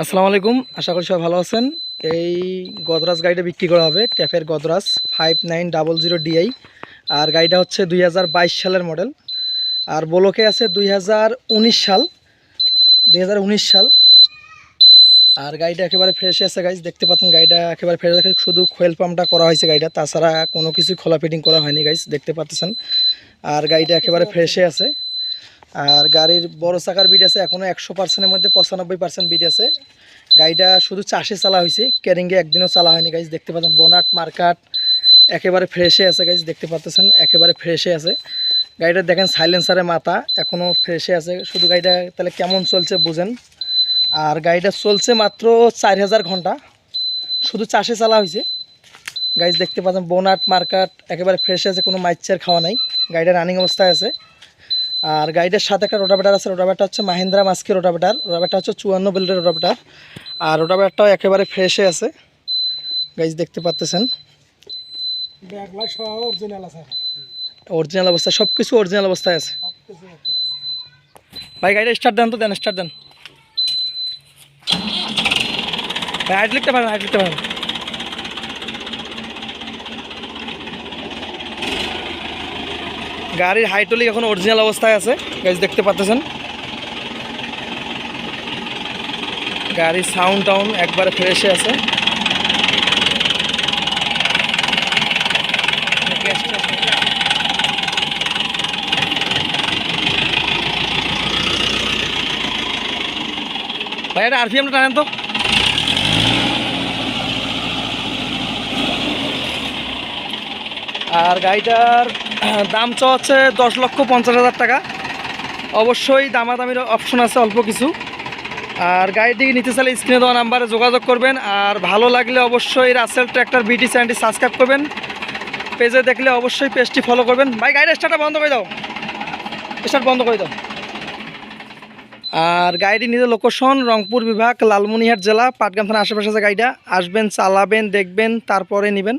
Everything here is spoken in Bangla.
আসসালামু আলাইকুম, আশা করি সবাই ভালো আছেন। এই গদরাজ গাড়িটা বিক্রি করা হবে ট্যাফের Godrej five nine double zero DI আর গাড়িটা হচ্ছে দুই হাজার বাইশ সালের মডেল। আর বলোকে আছে দুই হাজার উনিশ সাল, দুই হাজার উনিশ সাল। আর গাড়িটা একেবারে ফ্রেশ আছে গাইজ দেখতে পাচ্ছেন গাড়িটা একেবারে ফ্রেশ আছে। শুধু খোয়েল পাম্পটা করা হয়েছে গাড়িটা, তাছাড়া কোনো কিছু খোলা ফিটিং করা হয়নি গাইজ দেখতে পাচ্ছেন। আর গাড়িটা একেবারে ফ্রেশে আছে। আর গাড়ির বড় চাকার বিট আছে এখনও একশো পার্সেন্টের মধ্যে পঁচানব্বই পার্সেন্ট বিট আছে। গাড়িটা শুধু চাষে চালা হয়েছে ক্যারিংয়ে একদিনও চালা হয়নি গাইজ দেখতে পাচ্ছেন বোনাট মার্কাট একেবারে ফ্রেশে আছে গাইজ দেখতে পাচ্ছেন, একেবারে ফ্রেশে আছে। গাড়িটা দেখেন সাইলেন্সারের মাথা এখনও ফ্রেশে আছে। শুধু গাড়িটা তাহলে কেমন চলছে বুঝেন। আর গাড়িটা চলছে মাত্র চার হাজার ঘণ্টা, শুধু চাষে চালা হয়েছে। গাইজ দেখতে পাচ্ছেন বোনাট মার্কাট একেবারে ফ্রেশে আছে, কোনো মাইচার খাওয়া নাই। গাড়িটা রানিং অবস্থায় আছে। আর গাড়িটার সাথে একটা রোটাভেটার আছে রোটাভেটার হচ্ছে মাহিন্দ্রা মাস্কি রোটাভেটার রোটাভেটার হচ্ছে চুয়ান্ন বেল্টের রোটাভেটার আর রোটাভেটারটাও একেবারে ফ্রেশে আছে। গাইজ দেখতে পাচ্তেছেন? অরিজিনাল আছে। অরিজিনাল অবস্থা সব কিছু অরিজিনাল অবস্থায় আছে। ভাই গাড়িটা স্টার্ট দেন তো দেন স্টার্ট দেন। ভাই হাইট লিখতে পারেন হাইট লিখতে পারেন গাড়ির হাইটলি এখন অরিজিনাল অবস্থায় আছে। গাড়ি দেখতে পাচ্ছেন গাড়ির সাউন্ড টাউন একবারে ফ্রেশে আছে। ভাই, এটা আরপিএমটা টানেন তো। আর গাড়িটার দাম চা হচ্ছে দশ লক্ষ পঞ্চাশ হাজার টাকা। অবশ্যই দামাদামির অপশন আছে অল্প কিছু। আর গাড়িটি নিতে চাইলে স্ক্রিনে দেওয়া নাম্বারে যোগাযোগ করবেন। আর ভালো লাগলে অবশ্যই রাসেল ট্র্যাক্টর বিটি চ্যানেলটি সাবস্ক্রাইব করবেন। পেজে দেখলে অবশ্যই পেজটি ফলো করবেন। ভাই, গাড়ির স্টার্টটা বন্ধ করে দাও। স্টার্ট বন্ধ করে দাও। আর গাড়িটি নিজের লোকেশন রংপুর বিভাগ লালমনিহাট জেলা, পাটগ্রাম থানা আশেপাশে আছে গাড়িটা। আসবেন, চালাবেন, দেখবেন, তারপরে নেবেন।